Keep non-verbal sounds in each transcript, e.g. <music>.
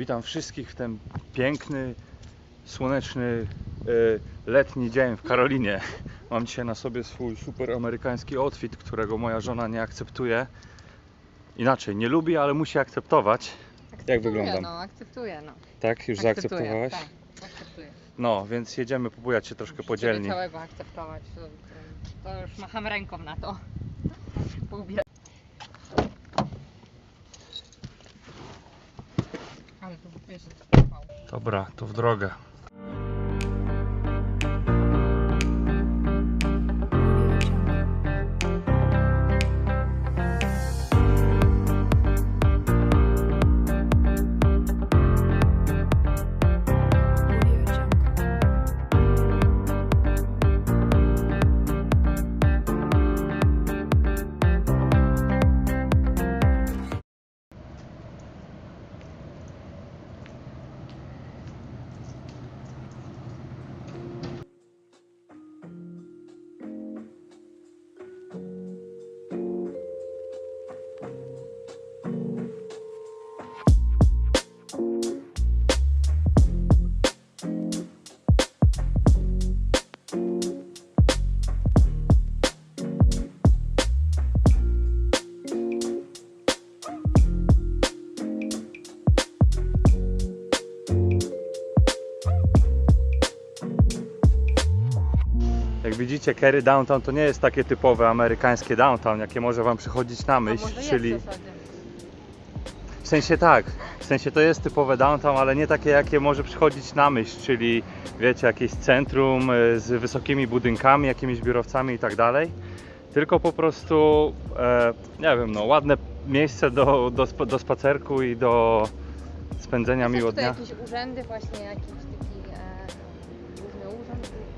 Witam wszystkich w ten piękny, słoneczny, e, letni dzień w Karolinie. Mam dzisiaj na sobie swój super amerykański outfit, którego moja żona nie akceptuje. Inaczej, nie lubi, ale musi akceptować. Akceptuję, wyglądam? No, akceptuję, no. Tak, już Akceptuję, zaakceptowałaś? Tak, akceptuję. No, więc jedziemy pobujać się troszkę Muszę sobie dzielni. całego akceptować. To, to, już macham ręką na to. Ale to wiesz, wow. Dobra, to w drogę. Jak widzicie, Kerry Downtown to nie jest takie typowe amerykańskie downtown, jakie może Wam przychodzić na myśl, czyli... w sensie tak, w sensie to jest typowe downtown, ale nie takie jakie może przychodzić na myśl, czyli wiecie, jakieś centrum e, z wysokimi budynkami, jakimiś biurowcami i tak dalej. Tylko po prostu, e, nie wiem, no ładne miejsce do, do, do spacerku i do spędzenia tutaj dnia. jakieś urzędy właśnie, jakiś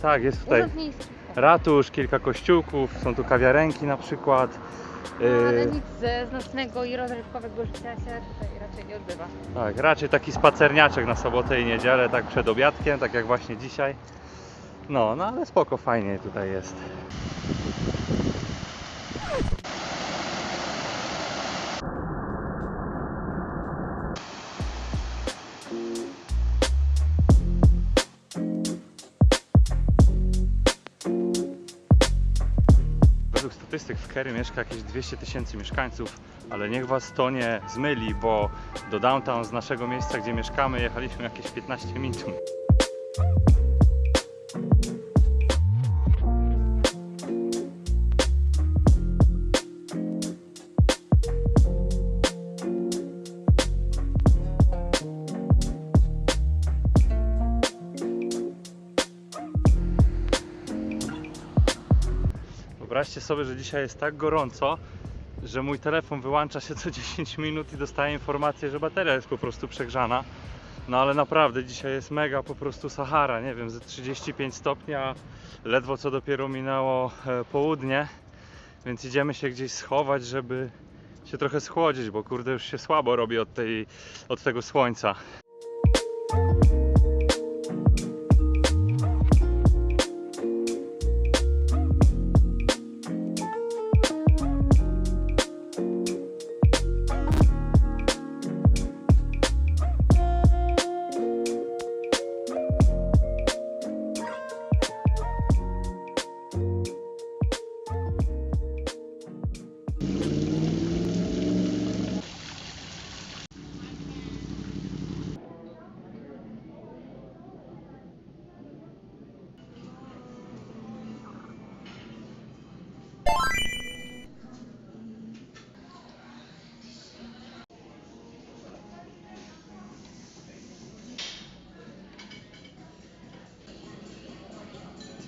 Tak, jest tutaj Urząd miejski. ratusz, kilka kościółków, są tu kawiarenki na przykład. No, ale E, nic ze znacznego i rozrywkowego życia się tutaj raczej nie odbywa. Tak, raczej taki spacerniaczek na sobotę i niedzielę, tak przed obiadkiem, tak jak właśnie dzisiaj. No, no ale spoko, fajnie tutaj jest. W Kerry mieszka jakieś 200 tysięcy mieszkańców, ale niech Was to nie zmyli, bo do downtown z naszego miejsca, gdzie mieszkamy, jechaliśmy jakieś 15 minut. Wyobraźcie sobie, że dzisiaj jest tak gorąco, że mój telefon wyłącza się co <laughs> 10 minut i dostaję informację, że bateria jest po prostu przegrzana. No ale naprawdę dzisiaj jest mega po prostu Sahara, nie wiem, ze 35 stopni, a ledwo co dopiero minęło e, południe, więc idziemy się gdzieś schować, żeby się trochę schłodzić, bo kurde już się słabo robi od, tej, od tego słońca.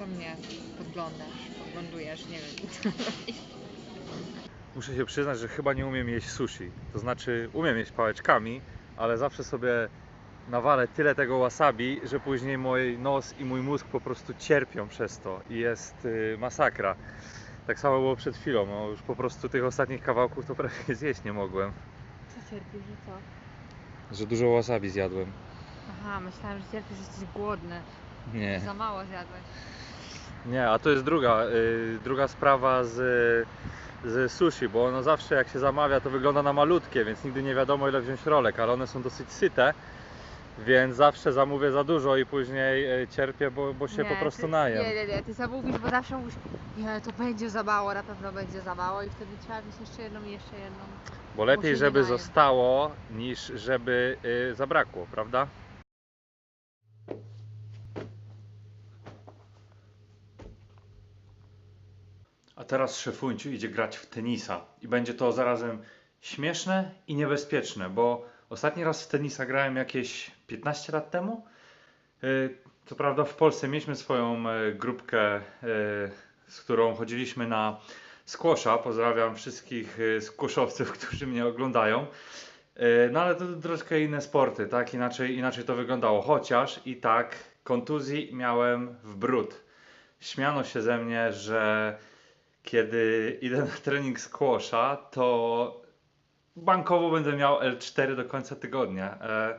Co mnie podglądasz, podglądujesz, nie wiem. <laughs> Muszę się przyznać, że chyba nie umiem jeść sushi. To znaczy, umiem jeść pałeczkami, ale zawsze sobie nawalę tyle tego wasabi, że później mój nos i mój mózg po prostu cierpią przez to i jest y, masakra. Tak samo było przed chwilą. No, już po prostu tych ostatnich kawałków to prawie <laughs> zjeść nie mogłem. Co cierpisz, że co? Że dużo wasabi zjadłem. Aha, myślałam, że cierpisz, że jesteś głodny. Nie. Za mało zjadłeś. Nie, a to jest druga, y, druga sprawa z, z sushi, bo ono zawsze jak się zamawia to wygląda na malutkie, więc nigdy nie wiadomo ile wziąć rolek, ale one są dosyć syte Więc zawsze zamówię za dużo i później e, cierpię, bo, bo się Nie, po prostu ty, najem. Nie, nie, nie, ty zamówisz, bo zawsze mówisz, nie, to będzie za mało, na pewno będzie za mało i wtedy trzeba mieć jeszcze jedną i jeszcze jedną. Bo lepiej, się nie żeby najem. zostało, niż żeby y, zabrakło, prawda? Teraz szefunciu idzie grać w tenisa i będzie to zarazem śmieszne i niebezpieczne, bo ostatni raz w tenisa grałem jakieś 15 lat temu. Y, Co prawda w Polsce mieliśmy swoją e, grupkę, e, z którą chodziliśmy na squasha. Pozdrawiam wszystkich squashowców, <laughs> którzy mnie oglądają. No ale to troszkę inne sporty, tak? Inaczej, inaczej to wyglądało. Chociaż i tak kontuzji miałem w brud. Śmiano się ze mnie, że kiedy idę na trening squasha, to bankowo będę miał L4 do końca tygodnia. E,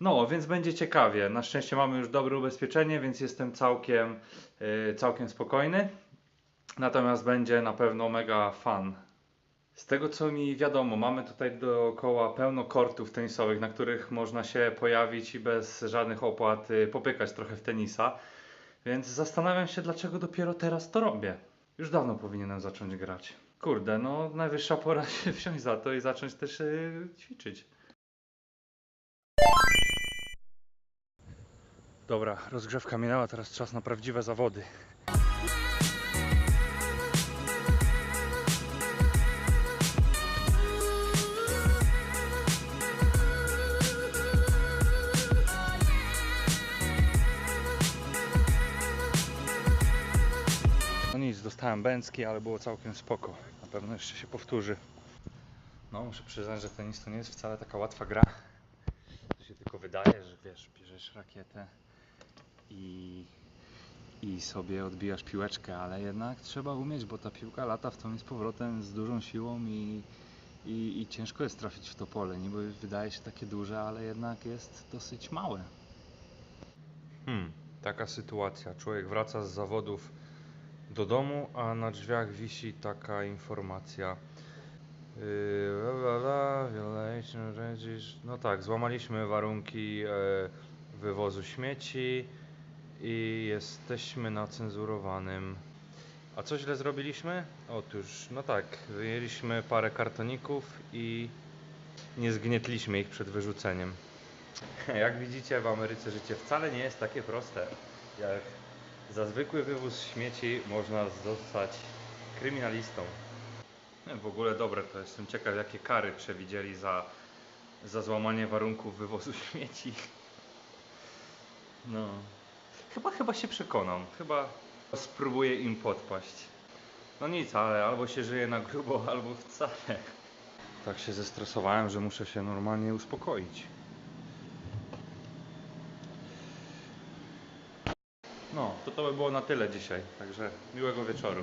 No, więc będzie ciekawie. Na szczęście mamy już dobre ubezpieczenie, więc jestem całkiem, e, całkiem spokojny. Natomiast będzie na pewno mega fan. Z tego co mi wiadomo, mamy tutaj dookoła pełno kortów tenisowych, na których można się pojawić i bez żadnych opłat y, popykać trochę w tenisa. Więc zastanawiam się, dlaczego dopiero teraz to robię. Już dawno powinienem zacząć grać. Kurde, no najwyższa pora <laughs> się wziąć za to i zacząć też y, ćwiczyć. Dobra, rozgrzewka minęła, teraz czas na prawdziwe zawody. Dostałem bęcki, ale było całkiem spoko. Na pewno jeszcze się powtórzy. No, muszę przyznać, że tenis to nie jest wcale taka łatwa gra. To się tylko wydaje, że wiesz, bierzesz rakietę i, i sobie odbijasz piłeczkę, ale jednak trzeba umieć, bo ta piłka lata w tą z powrotem z dużą siłą i, i, i ciężko jest trafić w to pole. Niby wydaje się takie duże, ale jednak jest dosyć małe. Hmm, taka sytuacja. Człowiek wraca z zawodów do domu, a na drzwiach wisi taka informacja. No tak, złamaliśmy warunki e, wywozu śmieci i jesteśmy na cenzurowanym. A co źle zrobiliśmy? Otóż, no tak, wyjęliśmy parę kartoników i nie zgnietliśmy ich przed wyrzuceniem. <laughs> Jak widzicie, w Ameryce życie wcale nie jest takie proste. Jak za zwykły wywóz śmieci można zostać kryminalistą. W ogóle dobre to jestem ciekaw, jakie kary przewidzieli za, za złamanie warunków wywozu <laughs> śmieci. No. Chyba, chyba się przekonam. Chyba spróbuję im podpaść. No nic, ale albo się żyje na grubo, <laughs> albo wcale. Tak się zestresowałem, że muszę się normalnie uspokoić. No, to to by było na tyle dzisiaj. Także miłego wieczoru.